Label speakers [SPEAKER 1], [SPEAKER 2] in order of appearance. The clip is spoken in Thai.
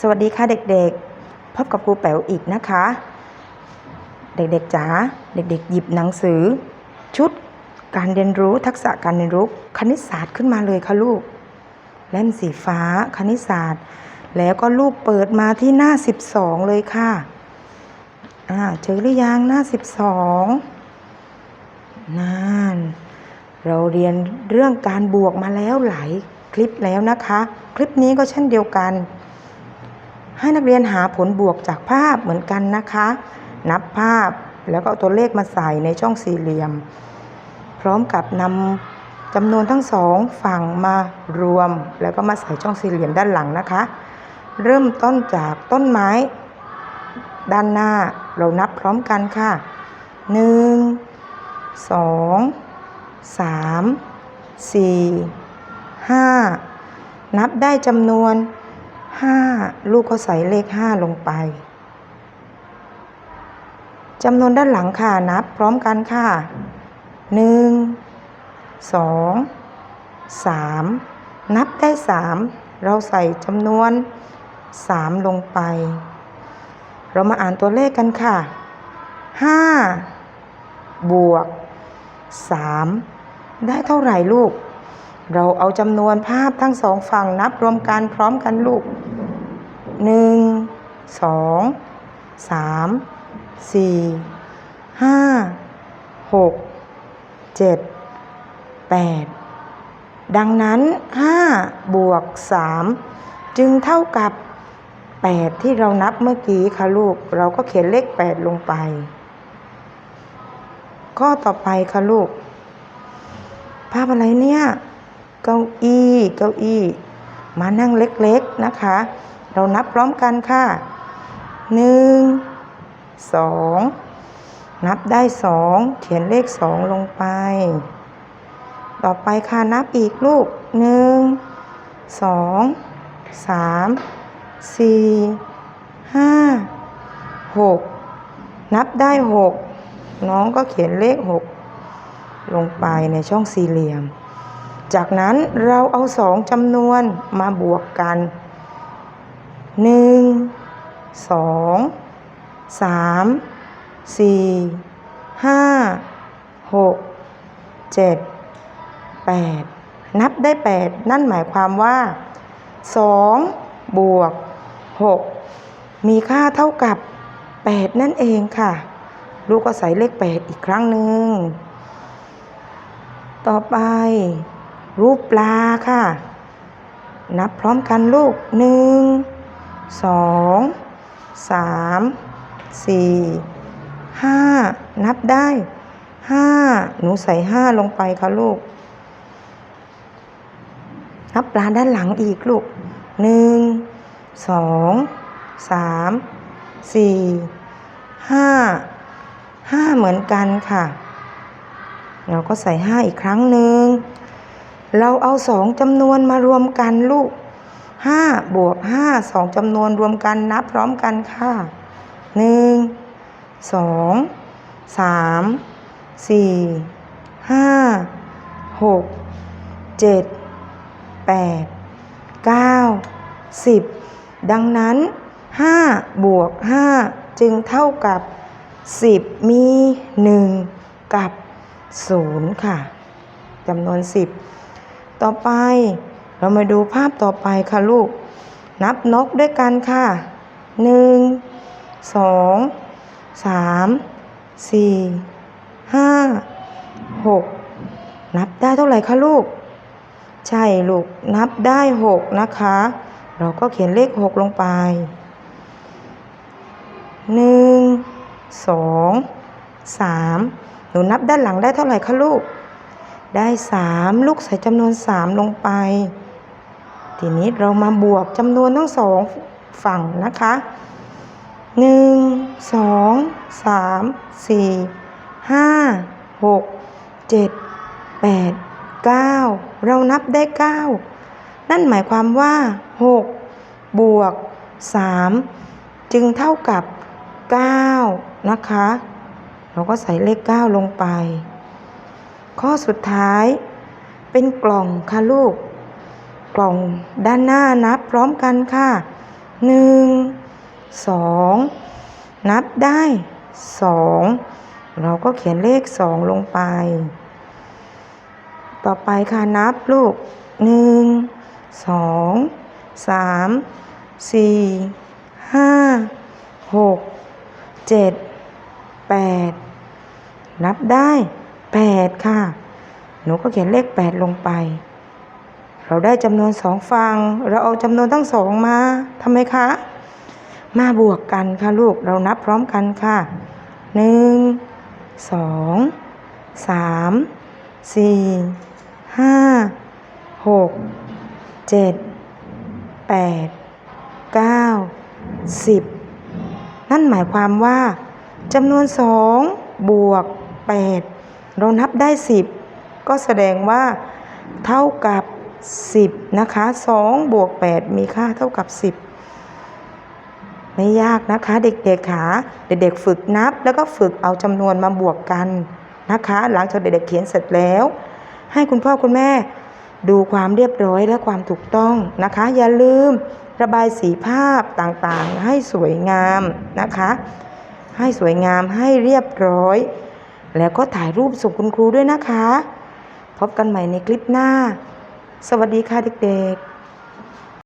[SPEAKER 1] สวัสดีค่ะเด็กๆ พบกับครูแป๋วอีกนะคะ เด็กๆจ๋าเด็กๆ หยิบหนังสือ ชุดการเรียนรู้ทักษะการเรียนรู้คณิตศาสตร์ขึ้นมาเลยค่ะลูก เล่มสีฟ้าคณิตศาสตร์ แล้วก็ลูกเปิดมาที่หน้า 12 เลยค่ะอ่าเจอหรือยังหน้า 12นั่นเราเรียนเรื่องการบวกมาแล้วหลายคลิปแล้วนะคะ คลิปนี้ก็เช่นเดียวกัน ให้นักเรียนหาผลบวกจากภาพเหมือนกันนะคะ นับภาพแล้วก็เอาตัวเลขมาใส่ในช่องสี่เหลี่ยม พร้อมกับนำจำนวนทั้งสองฝั่งมารวม แล้วก็มาใส่ช่องสี่เหลี่ยมด้านหลังนะคะ เริ่มต้นจากต้นไม้ ด้านหน้าเรานับพร้อมกันค่ะหนึ่งสองสามสี่ห้านับได้จำนวน ห้าลูกก็ใส่เลขห้าลงไปจำนวนด้านหลังค่ะนับพร้อมกันค่ะหนึ่งสองสามนับได้สามเราใส่จำนวนสามลงไป เรามาอ่านตัวเลขกันค่ะห้าบวกสามได้เท่าไหร่ลูก เราเอาจำนวนภาพทั้งสองฝั่งนับรวมกันพร้อมกันลูก หนึ่งสองสามสี่ห้าหกเจ็ดแปดดังนั้นห้าบวกสามจึงเท่ากับแปดที่เรานับเมื่อกี้ค่ะลูก เราก็เขียนเลขแปดลงไป ข้อต่อไปค่ะลูก ภาพอะไรเนี่ย เก้าอี้ เก้าอี้ มานั่งเล็กๆนะคะ เรานับพร้อมกันค่ะหนึ่งสองนับได้สองเขียนเลขสองลงไป ต่อไปค่ะนับอีกลูกหนึ่งสองสามสี่ห้าหกนับได้หกน้องก็เขียนเลขหกลงไปในช่องสี่เหลี่ยม จากนั้นเราเอาสองจำนวนมาบวกกัน หนึ่งสองสามสี่ห้าหกเจ็ดแปดนับได้แปดนั่นหมายความว่าสองบวกหกมีค่าเท่ากับแปดนั่นเองค่ะ ลูกก็ใส่เลขแปดอีกครั้งหนึ่ง ต่อไป รูปปลาค่ะ นับพร้อมกันลูกหนึ่ง สองสามสี่ห้านับได้ห้าหนูใส่ห้าลงไปค่ะลูก นับปลาด้านหลังอีกลูกหนึ่งสองสามสี่ห้าห้าเหมือนกันค่ะ เราก็ใส่ห้าอีกครั้งหนึ่งเราเอาสองจำนวนมารวมกันลูก ห้าบวกห้าสองจำนวนรวมกันนับพร้อมกันค่ะหนึ่งสองสามสี่ห้าหกเจ็ดแปดเก้าสิบดังนั้นห้าบวกห้าจึงเท่ากับสิบมีหนึ่งกับศูนย์ค่ะจำนวนสิบต่อไป เรามาดูภาพต่อไปค่ะลูก นับนกด้วยกันค่ะหนึ่งสองสามสี่ห้าหกนับได้เท่าไหร่คะลูก ใช่ลูกนับได้หกนะคะ เราก็เขียนเลขหกลงไปหนึ่งสองสามหนูนับด้านหลังได้เท่าไหร่คะลูก ได้สามลูกใส่จำนวนสามลงไป ทีนี้เรามาบวกจำนวนทั้งสองฝั่งนะคะหนึ่งสองสามสี่ห้าหกเจ็ดแปดเก้าเรานับได้เก้านั่นหมายความว่าหกบวกสามจึงเท่ากับเก้านะคะ เราก็ใส่เลขเก้าลงไป ข้อสุดท้ายเป็นกล่องค่ะลูก กล่องด้านหน้านับพร้อมกันค่ะหนึ่งสองนับได้สองเราก็เขียนเลขสองลงไป ต่อไปค่ะนับลูกหนึ่งสองสามสี่ห้าหกเจ็ดแปดนับได้แปดค่ะ หนูก็เขียนเลขแปดลงไป เราได้จำนวนสองฟังเราเอาจำนวนทั้งสองมาทำไมคะ มาบวกกันค่ะลูกเรานับพร้อมกันค่ะหนึ่งสองสามสี่ห้าหกเจ็ดแปดเก้าสิบนั่นหมายความว่าจำนวนสองบวกแปดเรานับได้สิบก็แสดงว่าเท่ากับ 10 นะคะ2บวก8มีค่าเท่ากับ 10 ไม่ยากนะคะเด็กๆค่ะเด็กๆฝึกนับ แล้วก็ฝึกเอาจำนวนมาบวกกันนะคะ หลังจากเด็กๆเขียนเสร็จแล้ว ให้คุณพ่อคุณแม่ดูความเรียบร้อยและความถูกต้องนะคะ อย่าลืมระบายสีภาพต่างๆ ให้สวยงามนะคะ ให้สวยงามให้เรียบร้อย แล้วก็ถ่ายรูปส่งคุณครูด้วยนะคะ พบกันใหม่ในคลิปหน้า สวัสดีค่ะเด็กๆ